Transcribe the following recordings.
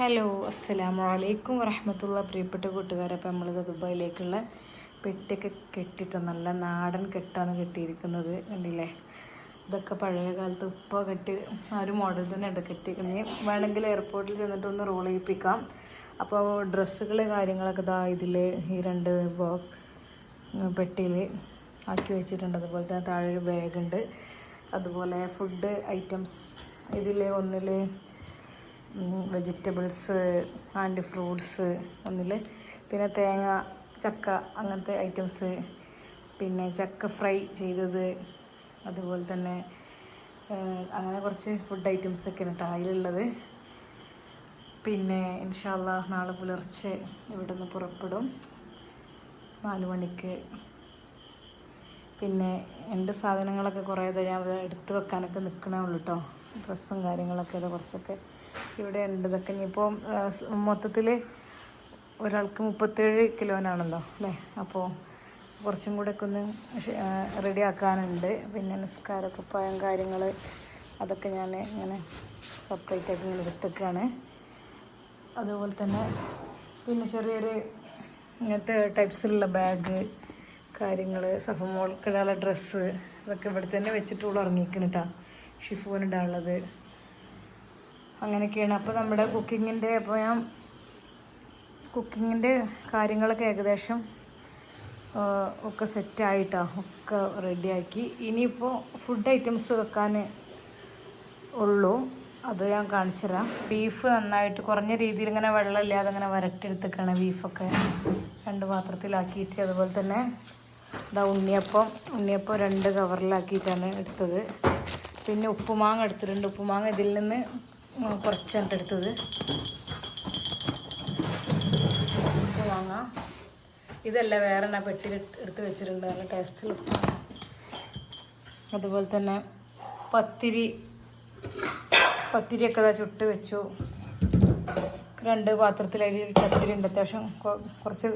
Hello അസ്സലാമു അലൈക്കും വറഹമത്തുള്ള പ്രിയപ്പെട്ട കൂട്ടുകാരെ. അപ്പം നമ്മളിത് ദുബായിലേക്കുള്ള പെട്ടിയൊക്കെ കെട്ടിട്ട് നല്ല നാടൻ കെട്ടാണ് കെട്ടിയിരിക്കുന്നത്. കണ്ടില്ലേ? ഇതൊക്കെ പഴയ കാലത്ത് ഉപ്പ കെട്ടി ആ ഒരു മോഡൽ തന്നെ ഉണ്ട് കെട്ടിക്കണേ വേണമെങ്കിൽ എയർപോർട്ടിൽ ചെന്നിട്ട് ഒന്ന് റോൾ ചെയ്യിപ്പിക്കാം. അപ്പോൾ ഡ്രസ്സുകൾ കാര്യങ്ങളൊക്കെ ഇതാ ഇതിൽ ഈ രണ്ട് ബോ പെട്ടിയിൽ ആക്കി വെച്ചിട്ടുണ്ട്. അതുപോലെ തന്നെ താഴെ ഒരു ബാഗുണ്ട് അതുപോലെ ഫുഡ് ഐറ്റംസ് ഇതിൽ ഒന്നിൽ വെജിറ്റബിൾസ് ആൻഡ് ഫ്രൂട്ട്സ് ഒന്നിൽ പിന്നെ തേങ്ങ ചക്ക അങ്ങനത്തെ ഐറ്റംസ്. പിന്നെ ചക്ക ഫ്രൈ ചെയ്തത്. അതുപോലെ തന്നെ അങ്ങനെ കുറച്ച് ഫുഡ് ഐറ്റംസ് ഒക്കെ ഉണ്ട് അതിലുള്ളത്. പിന്നെ ഇൻഷാല്ല നാളെ പുലർച്ചെ ഇവിടെ നിന്ന് പുറപ്പെടും. നാല് മണിക്ക്. പിന്നെ എന്റെ സാധനങ്ങളൊക്കെ കുറേ ഞാൻ എടുത്ത് വെക്കാനൊക്കെ നിൽക്കണേ ഉള്ളൂ കേട്ടോ ഡ്രസ്സും കാര്യങ്ങളൊക്കെ ഇത് കുറച്ചൊക്കെ ഇവിടെ ഉണ്ട് ഇതൊക്കെ. ഇനിയിപ്പോൾ മൊത്തത്തിൽ ഒരാൾക്ക് മുപ്പത്തേഴ് കിലോനാണല്ലോ അല്ലേ? അപ്പോൾ കുറച്ചും കൂടെ ഒക്കെ ഒന്ന് റെഡി ആക്കാനുണ്ട്. പിന്നെ നിസ്കാരമൊക്കെ പഴം കാര്യങ്ങൾ അതൊക്കെ ഞാൻ ഇങ്ങനെ സെപ്പറേറ്റ് ആയിട്ട് ഇങ്ങനെ എടുത്തേക്കാണ്. അതുപോലെ തന്നെ പിന്നെ ചെറിയൊരു ഇങ്ങനത്തെ ടൈപ്സിലുള്ള ബാഗ് കാര്യങ്ങൾ സഫമോൾക്കിടാനുള്ള ഡ്രസ്സ് ഇതൊക്കെ ഇവിടെ തന്നെ വെച്ചിട്ടുള്ള ഇറങ്ങിയിരിക്കുന്നു കേട്ടോ ഷിഫോനിടാനുള്ളത് അങ്ങനെയൊക്കെയാണ്. അപ്പോൾ നമ്മുടെ കുക്കിങ്ങിന്റെ അപ്പോൾ ഞാൻ കുക്കിങ്ങിന്റെ കാര്യങ്ങളൊക്കെ ഏകദേശം ഒക്കെ സെറ്റായിട്ടാ ഒക്കെ റെഡിയാക്കി ഇനിയിപ്പോൾ ഫുഡ് ഐറ്റംസ് വെക്കാൻ ഉള്ളൂ. അത് ഞാൻ കാണിച്ചു തരാം. ബീഫ് നന്നായിട്ട് കുറഞ്ഞ രീതിയിൽ ഇങ്ങനെ വെള്ളമില്ലാതെ അങ്ങനെ വരട്ടെടുത്തേക്കാണ് ബീഫൊക്കെ രണ്ട് പാത്രത്തിലാക്കിയിട്ട് അതുപോലെ തന്നെ ഇതാ ഉണ്ണിയപ്പം ഉണ്ണിയപ്പം രണ്ട് കവറിലാക്കിയിട്ടാണ് എടുത്തത്. പിന്നെ ഉപ്പുമാങ്ങ എടുത്തിട്ടുണ്ട്. ഉപ്പുമാങ്ങ ഇതിൽ നിന്ന് ഉം കുറച്ചാണ് എടുത്തത്. വാങ്ങാം. ഇതല്ല വേറെ എന്നാ പെട്ടിയിൽ എടുത്ത് വെച്ചിട്ടുണ്ട്. നല്ല ടേസ്റ്റിൽ അതുപോലെ തന്നെ പത്തിരി പത്തിരിയൊക്കെ ഇതാ ചുട്ട് വെച്ചു. രണ്ട് പാത്രത്തിലേക്ക് പത്തിരി ഉണ്ട്. അത്യാവശ്യം കുറച്ച്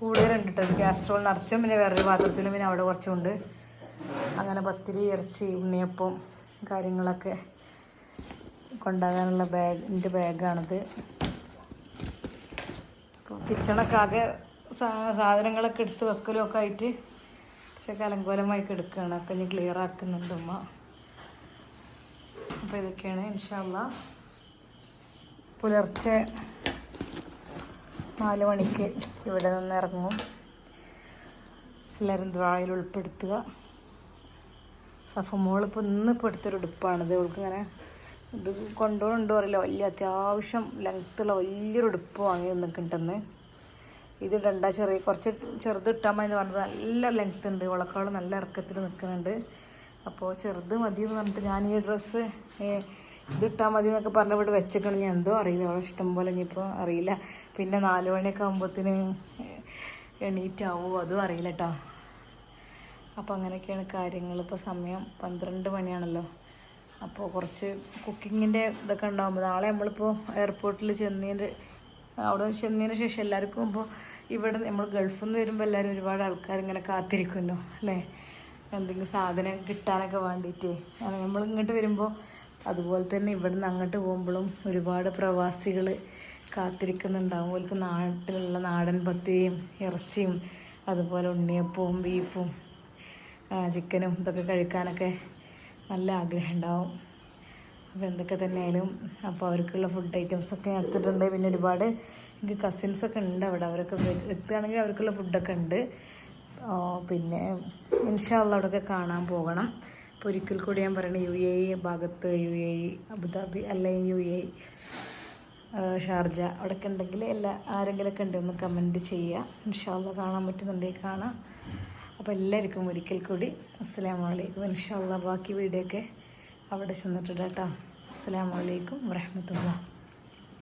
കൂടുതലുണ്ട് കേട്ടോ ഗ്യാസ്ട്രോൾ നിറച്ചും പിന്നെ വേറൊരു പാത്രത്തിലും പിന്നെ അവിടെ കുറച്ചുണ്ട്. അങ്ങനെ പത്തിരി ഇറച്ചി ഉണ്ണിയപ്പം കാര്യങ്ങളൊക്കെ കൊണ്ടാകാനുള്ള ബാഗിന്റെ ബാഗാണിത്. കിച്ചണൊക്കെ ആകെ സാധനങ്ങളൊക്കെ എടുത്ത് വെക്കലും ഒക്കെ ആയിട്ട് പക്ഷെ കലങ്കോലമായി എടുക്കുകയാണ് ഒക്കെ ഇനി ക്ലിയർ ആക്കുന്നുണ്ട് ഉമ്മ. അപ്പോൾ ഇതൊക്കെയാണ് ഇൻഷാല്ല പുലർച്ചെ നാല് മണിക്ക് ഇവിടെ നിന്ന് ഇറങ്ങും. എല്ലാവരും ദ്വായിൽ ഉൾപ്പെടുത്തുക. സഫമോൾ ഇപ്പോൾ ഇന്ന് ഇപ്പോൾ എടുത്തൊരു ഉടുപ്പാണിത്. അവൾക്ക് ഇങ്ങനെ ഇത് കൊണ്ടുപോകുന്നുണ്ടോ അറിയില്ല വലിയ അത്യാവശ്യം ലെങ്ത്തുള്ള വലിയൊരു ഉടുപ്പ് വാങ്ങി നിൽക്കുന്നുണ്ടെന്ന് ഇത് രണ്ടാ ചെറിയ കുറച്ച് ചെറുത് ഇട്ടാൽ മതി എന്ന് പറഞ്ഞത് നല്ല ലെങ്ത് ഉണ്ട്. വളക്കാൾ നല്ല ഇറക്കത്തിൽ നിൽക്കുന്നുണ്ട്. അപ്പോൾ ചെറുത് മതി എന്ന് പറഞ്ഞിട്ട് ഞാൻ ഈ ഡ്രസ്സ് ഇത് ഇട്ടാൽ മതി എന്നൊക്കെ പറഞ്ഞ ഇവിടെ വെച്ചേക്കണം ഞാൻ എന്തോ അറിയില്ല. അവളെ ഇഷ്ടം പോലെ ഇനിയിപ്പോൾ അറിയില്ല. പിന്നെ നാല് മണിയൊക്കെ ആകുമ്പോഴത്തേന് എണീറ്റാവോ അതും അറിയില്ല കേട്ടോ അപ്പോൾ അങ്ങനെയൊക്കെയാണ് കാര്യങ്ങൾ ഇപ്പോൾ സമയം പന്ത്രണ്ട് മണിയാണല്ലോ. അപ്പോൾ കുറച്ച് കുക്കിങ്ങിന്റെ ഇതൊക്കെ ഉണ്ടാകുമ്പോൾ നാളെ നമ്മളിപ്പോൾ എയർപോർട്ടിൽ ചെന്നതിന്റെ അവിടെ ചെന്നതിന് ശേഷം എല്ലാവർക്കും ഇപ്പോൾ ഇവിടെ നമ്മൾ ഗൾഫിൽ നിന്ന് വരുമ്പോൾ എല്ലാവരും ഒരുപാട് ആൾക്കാർ ഇങ്ങനെ കാത്തിരിക്കുമല്ലോ അല്ലേ? എന്തെങ്കിലും സാധനം കിട്ടാനൊക്കെ വേണ്ടിയിട്ട് നമ്മൾ ഇങ്ങോട്ട് വരുമ്പോൾ അതുപോലെ തന്നെ ഇവിടുന്ന് അങ്ങോട്ട് പോകുമ്പോഴും ഒരുപാട് പ്രവാസികൾ കാത്തിരിക്കുന്നുണ്ടാവും. അവർക്ക് നാട്ടിലുള്ള നാടൻ പത്തിയും ഇറച്ചിയും അതുപോലെ ഉണ്ണിയപ്പവും ബീഫും ചിക്കനും ഇതൊക്കെ കഴിക്കാനൊക്കെ നല്ല ആഗ്രഹം ഉണ്ടാവും അപ്പോൾ എന്തൊക്കെ തന്നെയായാലും അപ്പോൾ അവർക്കുള്ള ഫുഡ് ഐറ്റംസൊക്കെ എടുത്തിട്ടുണ്ട്. പിന്നെ ഒരുപാട് എനിക്ക് കസിൻസൊക്കെ ഉണ്ട് അവിടെ. അവരൊക്കെ എത്തുകയാണെങ്കിൽ അവർക്കുള്ള ഫുഡൊക്കെ ഉണ്ട്. പിന്നെ ഇൻഷാല്ല അവിടെയൊക്കെ കാണാൻ പോകണം. അപ്പോൾ ഒരിക്കൽ കൂടി ഞാൻ പറയണത് യു എ ഭാഗത്ത് യു എ അബുദാബി അല്ലെങ്കിൽ യു എ ഷാർജ അവിടെയൊക്കെ ഉണ്ടെങ്കിൽ എല്ലാ ആരെങ്കിലുമൊക്കെ ഉണ്ടെന്ന് കമന്റ് ചെയ്യുക. ഇൻഷാല്ല കാണാൻ പറ്റുന്നുണ്ടെങ്കിൽ കാണാം. അപ്പോൾ എല്ലാവർക്കും ഒരിക്കൽ കൂടി അസ്സാം വലൈക്കും ഇൻഷാല്ല ബാക്കി വീഡിയോ ഒക്കെ അവിടെ ചെന്നിട്ടുണ്ട് കേട്ടോ അസ്സാം വലൈക്കും വരഹമത്തുള്ള